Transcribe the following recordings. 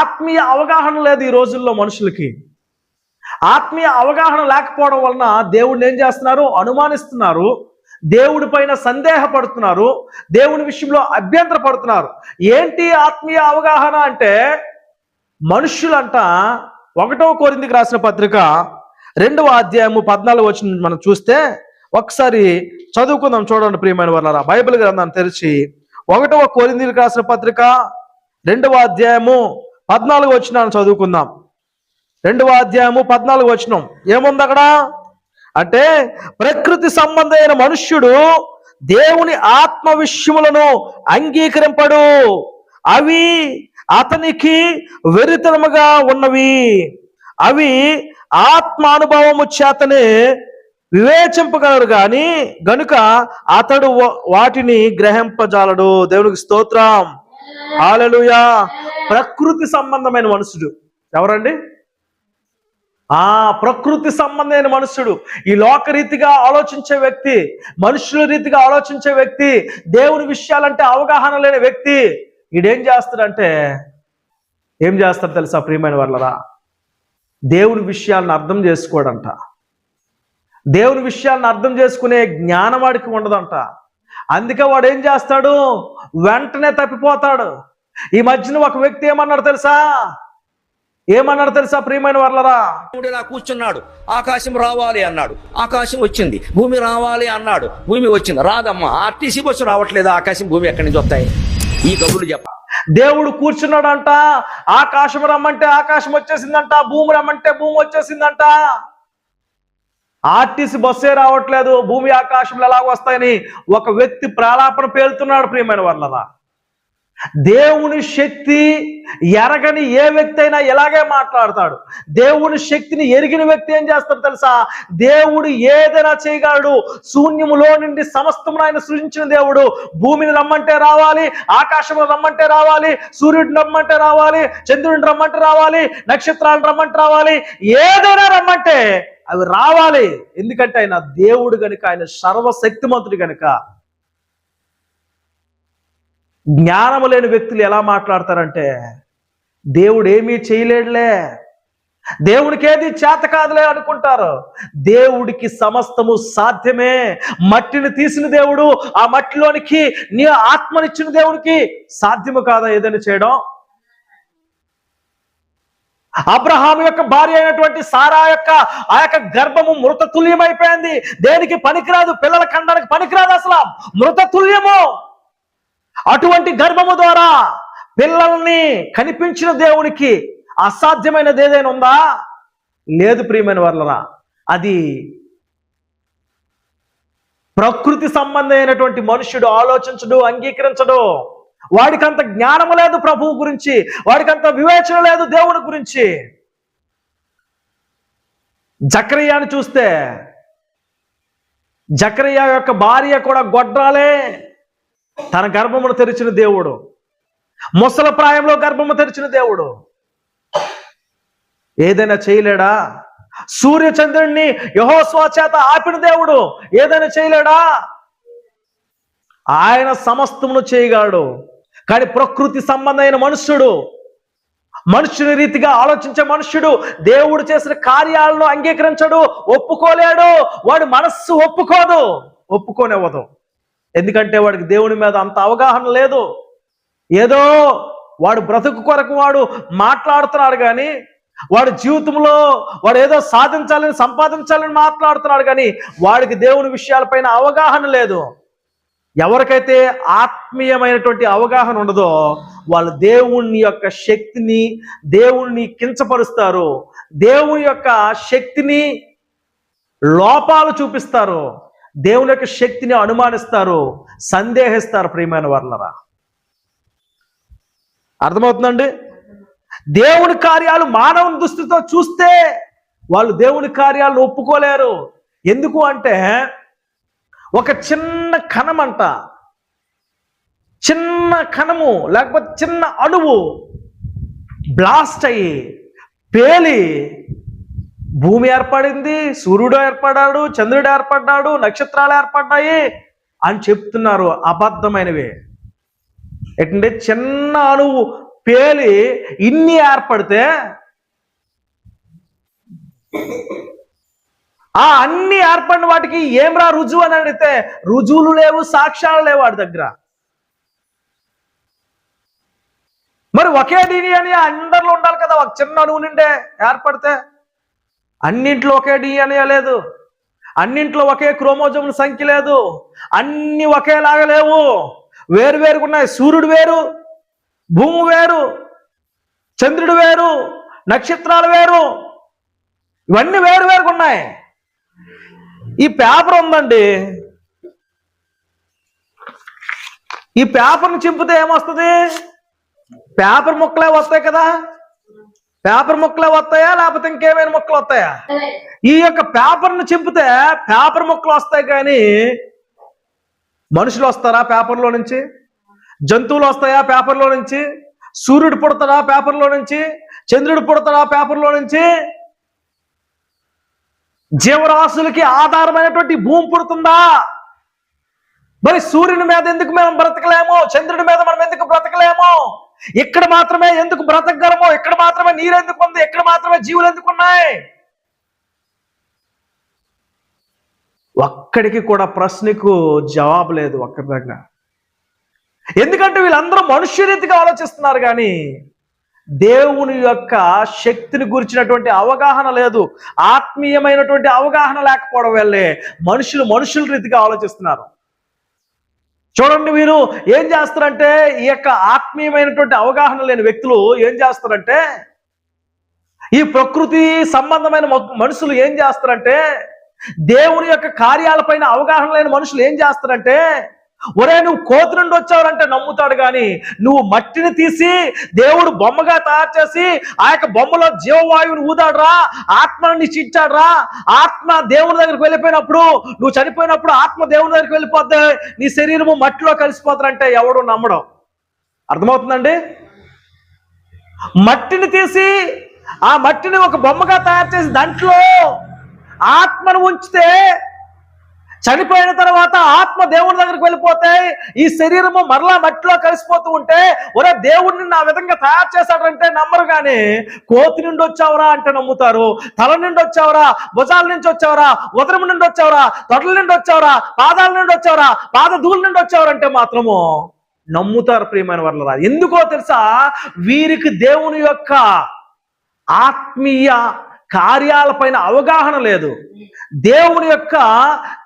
ఆత్మీయ అవగాహన లేదు ఈ రోజుల్లో మనుషులకి. ఆత్మీయ అవగాహన లేకపోవడం వలన దేవుడిని ఏం చేస్తున్నారు? అనుమానిస్తున్నారు. దేవుడి పైన సందేహపడుతున్నారు. దేవుని విషయంలో అభ్యంతర పడుతున్నారు ఏంటి ఆత్మీయ అవగాహన అంటే మనుషులంట ఒకటో కోరిందికి రాసిన పత్రిక రెండవ అధ్యాయము పద్నాలుగు వచ్చిన మనం చూస్తే ఒకసారి చదువుకుందాం చూడండి ప్రియమైన వాళ్ళరా బైబిల్ గ్రంథాన్ని తెరిచి ఒకటవ కోరిందికి రాసిన పత్రిక రెండవ అధ్యాయము పద్నాలుగు వచ్చినాను చదువుకుందాం. రెండవ అధ్యాయము పద్నాలుగు వచ్చినం ఏముంది అక్కడ? అంటే ప్రకృతి సంబంధమైన మనుష్యుడు దేవుని ఆత్మ విషయములను అంగీకరింపడు. అవి అతనికి వెరితనముగా ఉన్నవి. అవి ఆత్మ అనుభవము చేతనే వివేచింపగలరు కానీ గనుక అతడు వాటిని గ్రహింపజాలడు. దేవునికి స్తోత్రం. ఆలలుయా ప్రకృతి సంబంధమైన మనుషుడు. ఎవరండి? ఆ ప్రకృతి సంబంధమైన మనుషుడు. ఈ లోకరీతిగా ఆలోచించే వ్యక్తి మనుషుల రీతిగా ఆలోచించే వ్యక్తి దేవుని విషయాలంటే అవగాహన లేని వ్యక్తి ఈడేం చేస్తాడంటే ఏం చేస్తాడు తెలుసా ప్రియమైన వాళ్ళరా దేవుని విషయాలను అర్థం చేసుకోడంట. దేవుని విషయాలను అర్థం చేసుకునే జ్ఞానం వాడికి ఉండదంట. అందుకే వాడు ఏం చేస్తాడు? వెంటనే తప్పిపోతాడు. ఈ మధ్యన ఒక వ్యక్తి ఏమన్నాడు తెలుసా? ఏమన్నాడు తెలుసా ప్రియమైన వర్లరా? దేవుడు ఇలా కూర్చున్నాడు. ఆకాశం రావాలి అన్నాడు. ఆకాశం వచ్చింది. భూమి రావాలి అన్నాడు. భూమి వచ్చింది. రాదమ్మా ఆర్టీసీ బస్సు రావట్లేదు. ఆకాశం భూమి ఎక్కడి నుంచి వస్తాయి? ఈ కబుర్లు చెప్ప. దేవుడు కూర్చున్నాడంట. ఆకాశం రమ్మంటే ఆకాశం వచ్చేసిందంట. భూమి రమ్మంటే భూమి వచ్చేసిందంట. ఆర్టీసీ బస్సే రావట్లేదు భూమి ఆకాశంలో ఎలాగ వస్తాయని ఒక వ్యక్తి ప్రాలాపన పేలుతున్నాడు ప్రియమైన వాళ్ళరా దేవుని శక్తి ఎరగని ఏ వ్యక్తి అయినా ఇలాగే మాట్లాడతాడు. దేవుని శక్తిని ఎరిగిన వ్యక్తి ఏం చేస్తాడు తెలుసా? దేవుడు ఏదైనా చేయగలడు. శూన్యములో నుండి సమస్తమును ఆయన సృజించిన దేవుడు. భూమిని రమ్మంటే రావాలి ఆకాశం రమ్మంటే రావాలి సూర్యుడిని రమ్మంటే రావాలి చంద్రుడిని రమ్మంటే రావాలి నక్షత్రాలను రమ్మంటే రావాలి. ఏదైనా రమ్మంటే అవి రావాలి. ఎందుకంటే ఆయన దేవుడు గనుక ఆయన సర్వశక్తిమంతుడు గనుక జ్ఞానము లేని వ్యక్తులు ఎలా మాట్లాడతారంటే దేవుడు ఏమీ చేయలేడులే. దేవుడికి చేత కాదులే అనుకుంటారు. దేవుడికి సమస్తము సాధ్యమే. మట్టిని తీసిన దేవుడు ఆ మట్టిలోనికి నీ ఆత్మనిచ్చిన దేవుడికి సాధ్యము కాదా ఏదైనా చేయడం? అబ్రహాం యొక్క భార్య అయినటువంటి సారా యొక్క ఆ యొక్క గర్భము మృతతుల్యమైపోయింది. దేనికి పనికిరాదు? పిల్లల కండానికి పనికిరాదు అసలు. మృతతుల్యము. అటువంటి గర్భము ద్వారా పిల్లల్ని కనిపించిన దేవునికి అసాధ్యమైనది ఏదైనా ఉందా? లేదు ప్రియమైన వర్లరా. అది ప్రకృతి సంబంధమైనటువంటి మనుష్యుడు ఆలోచించడు అంగీకరించడు. వాడికంత జ్ఞానము లేదు ప్రభువు గురించి వాడికంత వివేచన లేదు దేవుని గురించి. జక్రయ్యాను చూస్తే జక్రయ్య యొక్క భార్య కూడా గొడ్రాలే. తన గర్భమును తెరిచిన దేవుడు. ముసల ప్రాయంలో గర్భము తెరిచిన దేవుడు. ఏదైనా చేయలేడా? సూర్యచంద్రుణ్ణి యహోస్వా చేత ఆపిన దేవుడు. ఏదైనా చేయలేడా? ఆయన సమస్తమును చేయగాడు. కానీ ప్రకృతి సంబంధమైన మనుష్యుడు మనుషుని రీతిగా ఆలోచించే మనుష్యుడు దేవుడు చేసిన కార్యాలను అంగీకరించడు ఒప్పుకోలేడు. వాడి మనస్సు ఒప్పుకోదు. ఒప్పుకోనివ్వదు. ఎందుకంటే వాడికి దేవుని మీద అంత అవగాహన లేదు. ఏదో వాడు బ్రతుకు కొరకు వాడు మాట్లాడుతున్నాడు కానీ వాడు జీవితంలో వాడు ఏదో సాధించాలని సంపాదించాలని మాట్లాడుతున్నాడు కానీ వాడికి దేవుని విషయాలపైన అవగాహన లేదు. ఎవరికైతే ఆత్మీయమైనటువంటి అవగాహన ఉండదో వాళ్ళు దేవుని యొక్క శక్తిని దేవుణ్ణి కించపరుస్తారు. దేవుని యొక్క శక్తిని లోపాలు చూపిస్తారు. దేవుని యొక్క శక్తిని అనుమానిస్తారు సందేహిస్తారు ప్రియమైన వర్లరా. అర్థమవుతుందండి? దేవుని కార్యాలు మానవుని దృష్టితో చూస్తే వాళ్ళు దేవుని కార్యాలను ఒప్పుకోలేరు. ఎందుకు అంటే ఒక చిన్న కణం అంట చిన్న కణము లేకపోతే చిన్న అణువు బ్లాస్ట్ అయ్యి పేలి భూమి ఏర్పడింది సూర్యుడు ఏర్పడ్డాడు చంద్రుడు ఏర్పడ్డాడు నక్షత్రాలు ఏర్పడ్డాయి అని చెప్తున్నారు అబద్ధమైనవి. ఏంటంటే చిన్న అణువు పేలి ఇన్ని ఏర్పడితే ఆ అన్ని ఏర్పడిన వాటికి ఏమ్రా రుజువు అని అడిగితే రుజువులు లేవు సాక్ష్యాలు లేవు వాడి దగ్గర. మరి ఒకే డిఎన్ఏ అందరిలో ఉండాలి కదా ఒక చిన్న అణువు నుండే ఏర్పడితే. అన్నింట్లో ఒకే డిఎన్ఏ లేదు. అన్నింట్లో ఒకే క్రోమోజోముల సంఖ్య లేదు. అన్ని ఒకేలాగా లేవు. వేరు వేరుగా ఉన్నాయి. సూర్యుడు వేరు భూమి వేరు చంద్రుడు వేరు నక్షత్రాలు వేరు. ఇవన్నీ వేరు వేరుగా ఉన్నాయి. ఈ పేపర్ ఉందండి. ఈ పేపర్ని చింపితే ఏమొస్తుంది? పేపర్ ముక్కలే వస్తాయి కదా. పేపర్ ముక్కలే వస్తాయా? లేకపోతే ఇంకేమైనా ముక్కలు వస్తాయా? ఈ యొక్క పేపర్ను చింపితే పేపర్ ముక్కలు వస్తాయి కానీ మనుషులు వస్తారా పేపర్లో నుంచి? జంతువులు వస్తాయా పేపర్లో నుంచి? సూర్యుడు పుడతాడా పేపర్లో నుంచి? చంద్రుడు పుడతాడా పేపర్లో నుంచి? జీవరాశులకి ఆధారమైనటువంటి భూమి పుడుతుందా? మరి సూర్యుని మీద ఎందుకు మేము బ్రతకలేము? చంద్రుడి మీద మనం ఎందుకు బ్రతకలేము? ఇక్కడ మాత్రమే ఎందుకు బ్రతకగలము ఇక్కడ మాత్రమే నీరు ఎందుకు ఉంది ఇక్కడ మాత్రమే జీవులు ఎందుకు ఉన్నాయి? ఒక్కడికి కూడా ప్రశ్నకు జవాబు లేదు ఒక్కరి దగ్గర. ఎందుకంటే వీళ్ళందరూ మనుష్యరీతిగా ఆలోచిస్తున్నారు కానీ దేవుని యొక్క శక్తిని గురించినటువంటి అవగాహన లేదు. ఆత్మీయమైనటువంటి అవగాహన లేకపోవడం వల్లే మనుషులు మనుషుల రీతిగా ఆలోచిస్తున్నారు. చూడండి వీరు ఏం చేస్తారంటే ఈ యొక్క ఆత్మీయమైనటువంటి అవగాహన లేని వ్యక్తులు ఏం చేస్తారంటే ఈ ప్రకృతి సంబంధమైన మ- మనుషులు ఏం చేస్తారంటే దేవుని యొక్క కార్యాలపైన అవగాహన లేని మనుషులు ఏం చేస్తారంటే ఒరే నువ్వు కోతి నుండి వచ్చావంటే నమ్ముతాడు కానీ నువ్వు మట్టిని తీసి దేవుడు బొమ్మగా తయారు చేసి ఆ యొక్క బొమ్మలో జీవవాయువుని ఊదాడురా ఆత్మను నీకు ఆత్మ దేవుని దగ్గరికి వెళ్ళిపోయినప్పుడు నువ్వు చనిపోయినప్పుడు ఆత్మ దేవుని దగ్గరికి వెళ్ళిపోతే నీ శరీరము మట్టిలో కలిసిపోతారంటే ఎవడు నమ్మడం. అర్థమవుతుందండి? మట్టిని తీసి ఆ మట్టిని ఒక బొమ్మగా తయారు చేసి దాంట్లో ఆత్మను ఉంచితే చనిపోయిన తర్వాత ఆత్మ దేవుని దగ్గరికి వెళ్ళిపోతే ఈ శరీరము మరలా మట్టిలో కలిసిపోతూ ఉంటే ఒరే దేవుడిని నా విధంగా తయారు చేశాడంటే నమ్మరు కానీ కోతి నుండి వచ్చావురా అంటే నమ్ముతారు తల నుండి వచ్చావురా భుజాల నుంచి వచ్చావురా ఉదరం నుండి వచ్చావరా తొడల నుండి వచ్చావురా పాదాల నుండి వచ్చావురా పాదధూల నుండి వచ్చావురంటే మాత్రము నమ్ముతారు ప్రియమైన వర్లరా ఎందుకో తెలుసా? వీరికి దేవుని యొక్క ఆత్మీయ కార్యాలపైన అవగాహన లేదు. దేవుని యొక్క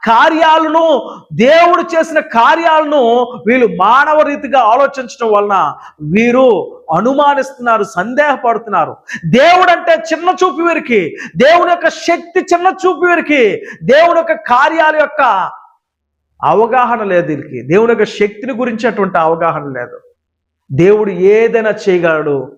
కార్యాలను దేవుడు చేసిన కార్యాలను వీళ్ళు మానవ రీతిగా ఆలోచించడం వలన వీరు అనుమానిస్తున్నారు సందేహపడుతున్నారు. దేవుడు అంటే చిన్న చూపు వీరికి. దేవుని యొక్క శక్తి చిన్న చూపు వీరికి. దేవుని యొక్క కార్యాల యొక్క అవగాహన లేదు వీరికి. దేవుని యొక్క శక్తిని గురించి అటువంటి అవగాహన లేదు. దేవుడు ఏదైనా చేయగలడు.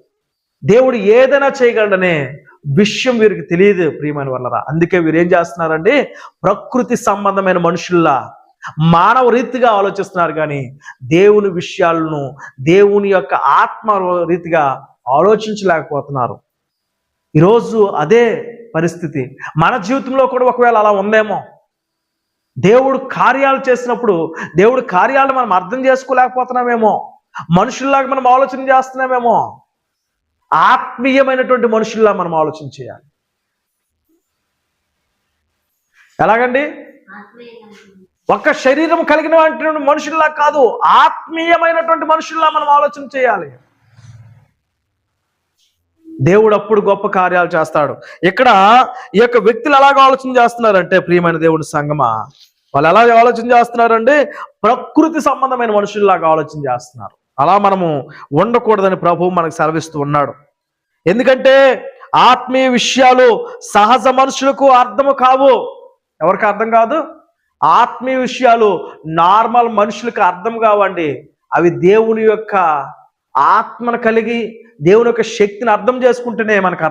దేవుడు ఏదైనా చేయగలడనే విషయం వీరికి తెలియదు ప్రియమైన వాళ్ళరా. అందుకే వీరు ఏం చేస్తున్నారండి? ప్రకృతి సంబంధమైన మనుషుల్లా మానవ రీతిగా ఆలోచిస్తున్నారు కానీ దేవుని విషయాలను దేవుని యొక్క ఆత్మ రీతిగా ఆలోచించలేకపోతున్నారు. ఈరోజు అదే పరిస్థితి. మన జీవితంలో కూడా ఒకవేళ అలా ఉందేమో? దేవుడు కార్యాలు చేసినప్పుడు దేవుడు కార్యాలు మనం అర్థం చేసుకోలేకపోతున్నామేమో? మనుషుల్లాగా మనం ఆలోచన చేస్తున్నామేమో? ఆత్మీయమైనటువంటి మనుషుల్లా మనం ఆలోచన చేయాలి. ఎలాగండి? ఒక్క శరీరం కలిగినటువంటి మనుషుల్లా కాదు ఆత్మీయమైనటువంటి మనుషుల్లా మనం ఆలోచన చేయాలి. దేవుడు అప్పుడు గొప్ప కార్యాలు చేస్తాడు. ఇక్కడ ఈ యొక్క వ్యక్తులు ఎలాగ ఆలోచన చేస్తున్నారంటే ప్రియమైన దేవుడి సంగమా వాళ్ళు ఎలా ఆలోచన చేస్తున్నారంటే ప్రకృతి సంబంధమైన మనుషుల్లాగా ఆలోచన చేస్తున్నారు. అలా మనము ఉండకూడదని ప్రభువు మనకు సెలవిస్తూ ఉన్నాడు. ఎందుకంటే ఆత్మీయ విషయాలు సహజ మనుషులకు అర్థము కావు. ఎవరికి అర్థం కాదు? ఆత్మీయ విషయాలు నార్మల్ మనుషులకు అర్థం కావండి. అవి దేవుని యొక్క ఆత్మను కలిగి దేవుని యొక్క శక్తిని అర్థం చేసుకుంటేనే మనకు అర్థం